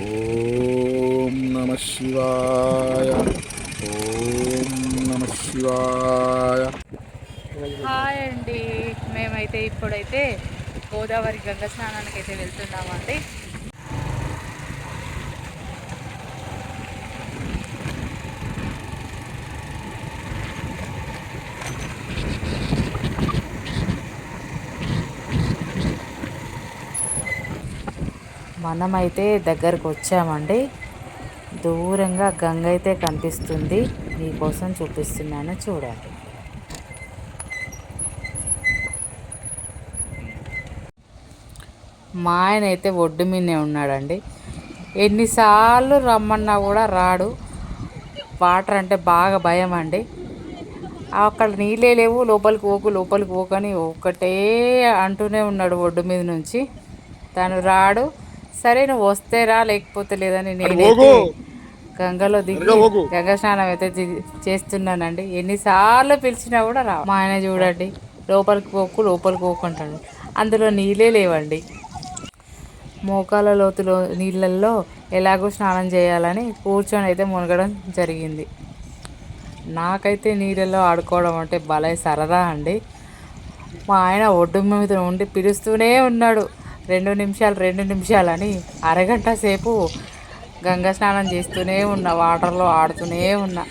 ఓం నమ శివాయ. ఓం నమ శివాయ. హాయ్ అండి. మేమైతే ఇప్పుడైతే గోదావరి గంగ స్నానానికి అయితే వెళ్తున్నామండి. మనమైతే దగ్గరకు వచ్చామండి. దూరంగా గంగ అయితే కనిపిస్తుంది. మీకోసం చూపిస్తున్నాను చూడండి. మా ఆయన అయితే ఒడ్డు మీదనే ఉన్నాడండి. ఎన్నిసార్లు రమ్మన్నా కూడా రాడు. వాటర్ అంటే బాగా భయం అండి. అక్కడ నీళ్ళే లేవు. లోపలికి పోకు లోపలికి పోకని ఒక్కటే అంటూనే ఉన్నాడు ఒడ్డు మీద నుంచి. తను రాడు. సరే నువ్వు వస్తే రా లేకపోతే లేదని నేనైతే గంగలో దిగి గంగ స్నానం అయితే చేస్తున్నానండి. ఎన్నిసార్లు పిలిచినా కూడా రా మా ఆయన చూడండి లోపలికి పోకు లోపలికి పోకు అంటాడు అందులో నీళ్ళే లేవండి. మోకాల లోతులో నీళ్ళల్లో ఎలాగో స్నానం చేయాలని కూర్చొని అయితే మునగడం జరిగింది. నాకైతే నీళ్ళల్లో ఆడుకోవడం అంటే భలే సరదా అండి. మా ఆయన ఒడ్డు మీద ఉండి పిలుస్తూనే ఉన్నాడు. రెండు నిమిషాలు రెండు నిమిషాలు అని అరగంట సేపు గంగా స్నానం చేస్తూనే ఉన్నా వాటర్లో ఆడుతూనే ఉన్నా.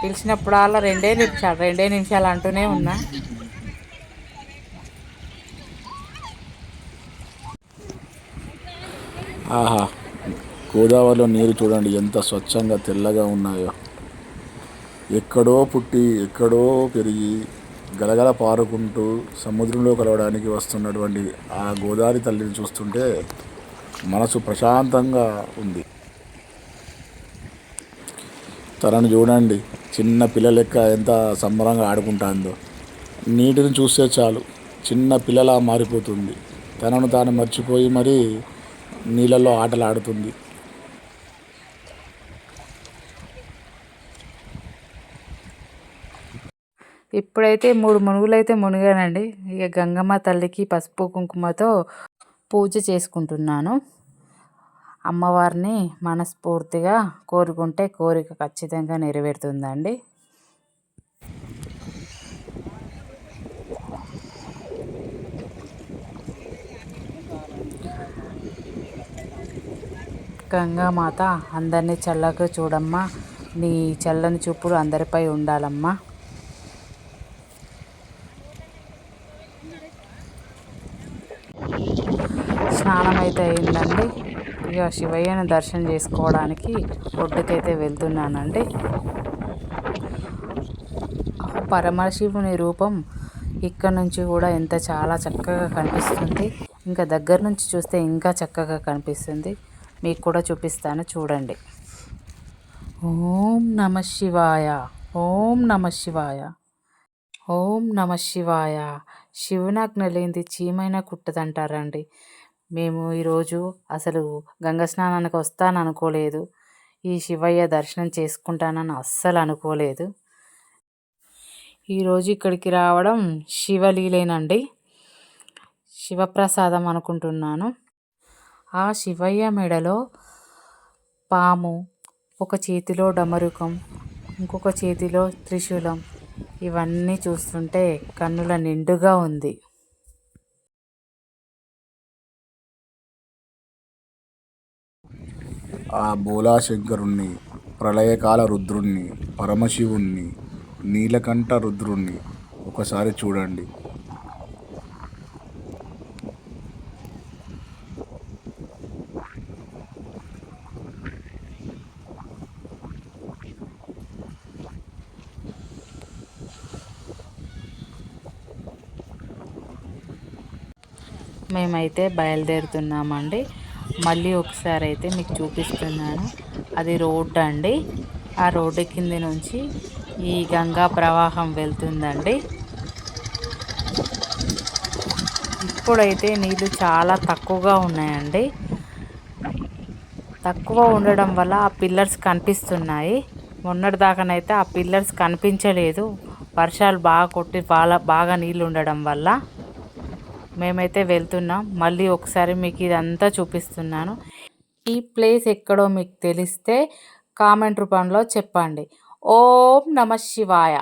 పిలిచినప్పుడల్లా రెండే నిమిషాలు రెండే నిమిషాలు అంటూనే ఉన్నా. ఆహా గోదావరిలో నీరు చూడండి ఎంత స్వచ్ఛంగా తెల్లగా ఉన్నాయో. ఎక్కడో పుట్టి ఎక్కడో పెరిగి గలగల పారుకుంటూ సముద్రంలో కలవడానికి వస్తున్నటువంటి ఆ గోదావరి తల్లిని చూస్తుంటే మనసు ప్రశాంతంగా ఉంది. తనను చూడండి చిన్న పిల్ల లెక్క ఎంత సంబరంగా ఆడుకుంటాందో. నీటిని చూస్తే చాలు చిన్న పిల్లలా మారిపోతుంది. తనను తాను మర్చిపోయి మరీ నీళ్ళల్లో ఆటలు ఆడుతుంది ఇప్పుడైతే మూడు మునుగులైతే మునిగానండి. ఇక గంగమ్మ తల్లికి పసుపు కుంకుమతో పూజ చేసుకుంటున్నాను. అమ్మవారిని మనస్ఫూర్తిగా కోరుకుంటే కోరిక ఖచ్చితంగా నెరవేరుతుందండి. గంగామాత అందరినీ చల్లగా చూడమ్మా. నీ చల్లని చూపులు అందరిపై ఉండాలమ్మా. స్నానం అయితే అయిందండి ఇక శివయ్యను దర్శనం చేసుకోవడానికి ఒడ్డుకైతే వెళ్తున్నానండి. పరమశివుని రూపం ఇక్కడ నుంచి కూడా ఎంత చాలా చక్కగా కనిపిస్తుంది. ఇంకా దగ్గర నుంచి చూస్తే ఇంకా చక్కగా కనిపిస్తుంది. మీకు కూడా చూపిస్తాను చూడండి. ఓం నమ శివాయ. ఓం నమ శివాయ. ఓం నమ శివాయ. శివునాజ్ఞ లేనిది చీమైనా కుట్టదంటారండి. మేము ఈరోజు అసలు గంగ స్నానానికి వస్తాను అనుకోలేదు. ఈ శివయ్య దర్శనం చేసుకుంటానని అస్సలు అనుకోలేదు. ఈరోజు ఇక్కడికి రావడం శివలీలేనండి. శివప్రసాదం అనుకుంటున్నాను. ఆ శివయ్య మెడలో పాము ఒక చేతిలో డమరుకం ఇంకొక చేతిలో త్రిశూలం ఇవన్నీ చూస్తుంటే కన్నుల నిండుగా ఉంది. ఆ భోలాశంకరుణ్ణి ప్రళయకాల రుద్రుణ్ణి పరమశివుణ్ణి నీలకంఠ రుద్రుణ్ణి ఒకసారి చూడండి. మేమైతే బయలుదేరుతున్నామండి. మళ్ళీ ఒకసారి అయితే మీకు చూపిస్తున్నాను. అది రోడ్డు అండి. ఆ రోడ్డు కింద నుంచి ఈ గంగా ప్రవాహం వెళ్తుందండి. ఇప్పుడైతే నీళ్ళు చాలా తక్కువగా ఉన్నాయండి. తక్కువ ఉండడం వల్ల ఆ పిల్లర్స్ కనిపిస్తున్నాయి. మొన్నటిదాకానైతే ఆ పిల్లర్స్ కనిపించలేదు. వర్షాలు బాగా కొట్టి బాగా బాగా నీళ్ళు ఉండడం వల్ల. మేమైతే వెళ్తున్నాం. మళ్ళీ ఒకసారి మీకు ఇదంతా చూపిస్తున్నాను. ఈ ప్లేస్ ఎక్కడో మీకు తెలిస్తే కామెంట్ రూపంలో చెప్పండి. ఓం నమ శివాయ.